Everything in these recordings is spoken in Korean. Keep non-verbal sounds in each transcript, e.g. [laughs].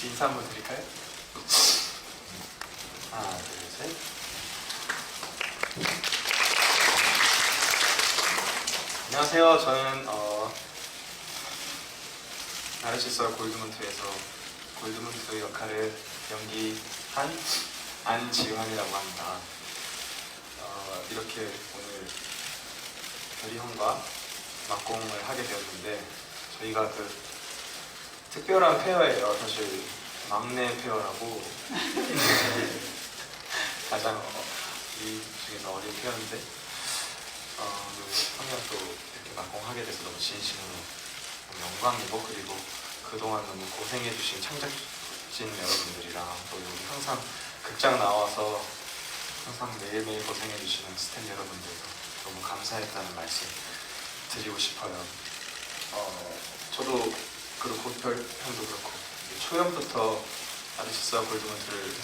같이 인사 한번 드릴까요? 하나, 둘, 셋. 안녕하세요. 저는 어, 나르시스 골드문트에서 골드문트 역할을 연기한 안지환이라고 합니다. 어, 이렇게 오늘 별이 형과 막공을 하게 되었는데 저희가 그 특별한 페어예요. 사실 막내 페어라고 [laughs] 가장 어, 이 중에서 어린 페어인데 어, 한명 또 이렇게 막공하게 돼서 너무 진심으로 너무 영광이고 그리고 그동안 너무 고생해주신 창작진 여러분들이랑 또 여기 항상 극장 나와서 항상 매일매일 고생해주시는 스태프 여러분들도 너무 감사했다는 말씀 드리고 싶어요. 어, 저도 그리고 고별 형도 그렇고 초연부터 아르시스와 골드문트를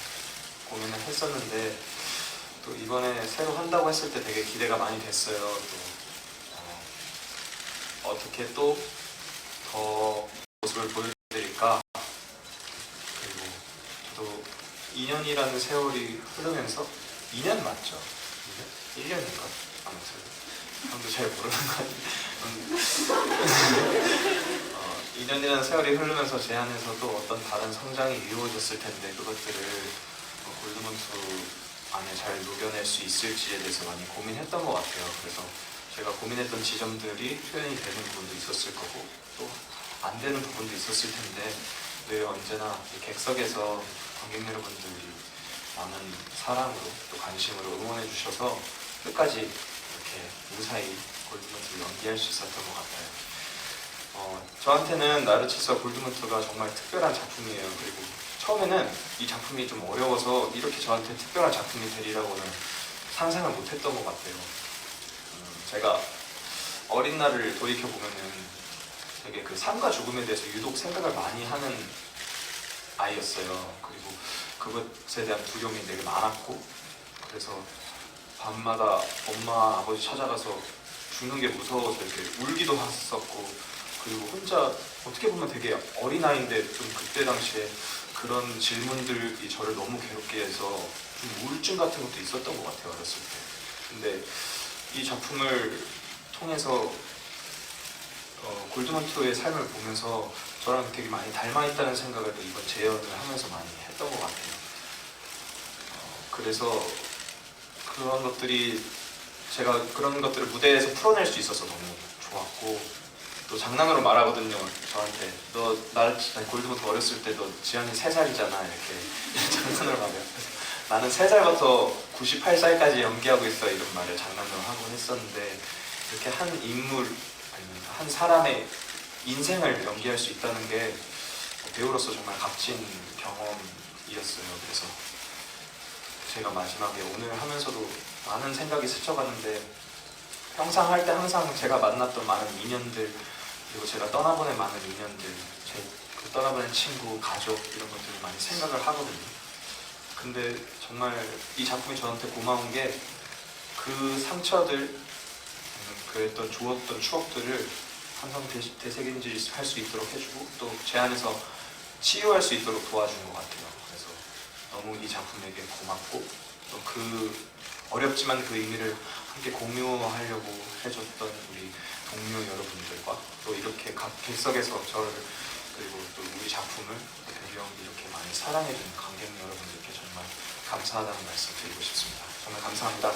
고민을 했었는데 또 이번에 새로 한다고 했을 때 되게 기대가 많이 됐어요. 또 어, 어떻게 또 더 모습을 보여드릴까 그리고 저도 2년이라는 세월이 흐르면서 2년 맞죠? 2년? 1년인가? 아무튼 형도 잘 모르는 거 아니에요? 어, 2년이라는 세월이 흐르면서 제 안에서도 어떤 다른 성장이 이루어졌을 텐데 그것들을 어, 골드문트 안에 잘 녹여낼 수 있을지에 대해서 많이 고민했던 것 같아요. 그래서 제가 고민했던 지점들이 표현이 되는 부분도 있었을 거고 또 안 되는 부분도 있었을 텐데 늘 언제나 이 객석에서 관객 여러분들이 많은 사랑으로 또 관심으로 응원해 주셔서 끝까지 이렇게 무사히 골드문트를 연기할 수 있었던 것 같아요. 어, 저한테는 나르치스와 골드문트가 정말 특별한 작품이에요. 그리고 처음에는 이 작품이 좀 어려워서 이렇게 저한테 특별한 작품이 되리라고는 상상을 못했던 것 같아요. 음, 제가 어린 날을 돌이켜 보면은 되게 그 삶과 죽음에 대해서 유독 생각을 많이 하는 아이였어요. 그리고 그것에 대한 두려움이 되게 많았고 그래서 밤마다 엄마 아버지 찾아가서 죽는 게 무서워서 이렇게 울기도 했었고 그리고 혼자 어떻게 보면 되게 어린 아이인데 좀 그때 당시에 그런 질문들이 저를 너무 괴롭게 해서 좀 우울증 같은 것도 있었던 것 같아요 어렸을 때. 근데 이 작품을 통해서 어, 골드먼트의 삶을 보면서 저랑 되게 많이 닮아 있다는 생각을 또 이번 재연을 하면서 많이 했던 것 같아요. 어, 그래서 그런 것들이 제가 그런 것들을 무대에서 풀어낼 수 있어서 너무 좋았고 또 장난으로 말하거든요 저한테. 너나 골드먼트 어렸을 때 너 지한이 3살이잖아 이렇게. [laughs] 장난으로 말해요. 나는 3살부터 98살까지 연기하고 있어 이런 말을 장난으로 하곤 했었는데 이렇게 한 인물 아니면 한 사람의 인생을 연기할 수 있다는 게 배우로서 정말 값진 경험이었어요. 그래서 제가 마지막에 오늘 하면서도 많은 생각이 스쳐갔는데 평상 할 때 항상 제가 만났던 많은 인연들 그리고 제가 떠나보낸 많은 인연들 제 그 떠나보낸 친구, 가족 이런 것들을 많이 생각을 하거든요. 근데 정말 이 작품이 저한테 고마운 게 그 상처들 음, 그랬던 좋았던 추억들을 항상 되, 되새김질 할 수 있도록 해주고 또 제 안에서 치유할 수 있도록 도와준 것 같아요. 그래서 너무 이 작품에게 고맙고 또 그 어렵지만 그 의미를 함께 공유하려고 해줬던 우리 동료 여러분들과 또 이렇게 각 객석에서 저를 그리고 또 우리 작품을 배경 이렇게 많이 사랑해주는 관객 여러분들께 정말 감사하다는 말씀 드리고 싶습니다. 정말 감사합니다.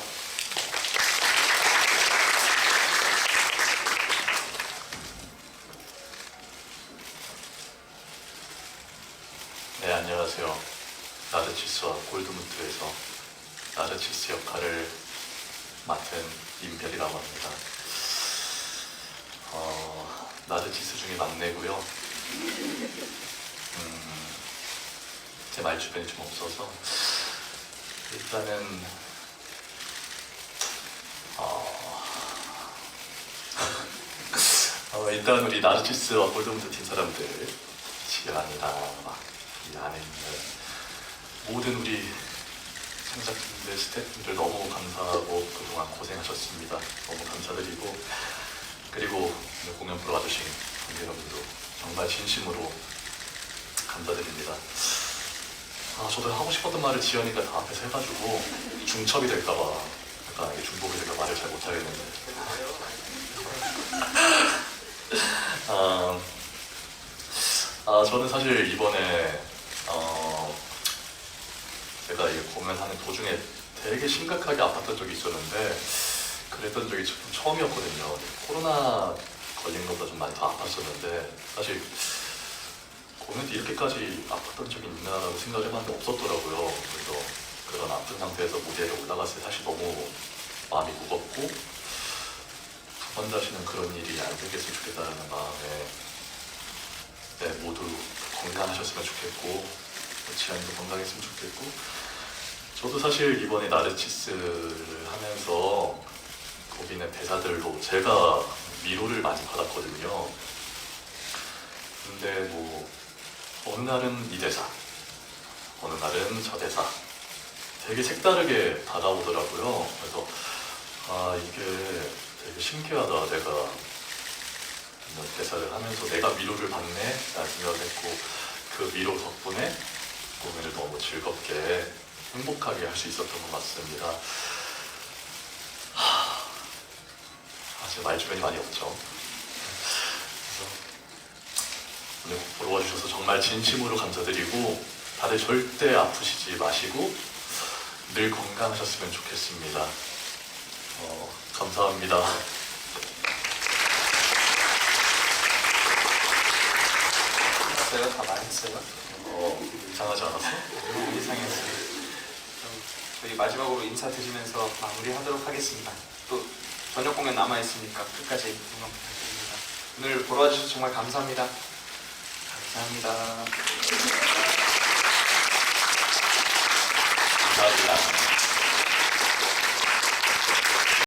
네, 안녕하세요. 나르치스와 골드문트에서 나르치스 역할을 맡은 임별이라고 합니다. 어, 나르치스 중에 막내고요. 음, 제 말 주변이 좀 없어서 일단은 어, [laughs] 어, 일단 우리 나르치스와 골드문트 팀 사람들 지안이랑 막이 안에 있는 모든 우리 창작진들, 스태프분들 너무 감사하고 그동안 고생하셨습니다. 너무 감사드리고 그리고 공연 보러 와주신 관객 여러분도 정말 진심으로 감사드립니다. 아, 저도 하고 싶었던 말을 지연이가 다 앞에서 해가지고 중첩이 될까봐 약간 이게 중복이 될까 말을 잘 못하겠는데. [laughs] 아, 아, 저는 사실 이번에 어, 제가 이게 공연하는 도중에 되게 심각하게 아팠던 적이 있었는데 그랬던 적이 좀 처음이었거든요. 코로나 걸린 것보다 좀 많이 더 아팠었는데 사실 공연 때 이렇게까지 아팠던 적이 있나라고 생각을 해봤는데 없었더라고요. 그래서 그런 아픈 상태에서 무대에 올라갔을 때 사실 너무 마음이 무겁고 두 번 다시는 그런 일이 안 생겼으면 좋겠다는 마음에 네, 모두 건강하셨으면 좋겠고 지안도 건강했으면 좋겠고 저도 사실 이번에 나르치스를 하면서 거기 있는 대사들로 제가 위로를 많이 받았거든요. 근데 뭐 어느 날은 이 대사, 어느 날은 저 대사 되게 색다르게 다가오더라고요. 그래서 아 이게 되게 신기하다. 내가 대사를 하면서 내가 위로를 받네 라는 생각을 했고 그 위로 덕분에 공연을 너무 즐겁게 행복하게 할 수 있었던 것 같습니다. 하... 아, 제 말 주변이 많이 없죠. 그래서 오늘 보러 와주셔서 정말 진심으로 감사드리고 다들 절대 아프시지 마시고 늘 건강하셨으면 좋겠습니다. 어, 감사합니다. 했어요? 다 말했어요? 어, 이상하지 않았어? 너무 이상했어요. 저희 마지막으로 인사드리면서 마무리하도록 하겠습니다. 또 저녁 공연 남아 있으니까 끝까지 응원 부탁드립니다. 오늘 보러 와주셔서 정말 감사합니다. 감사합니다. 감사합니다.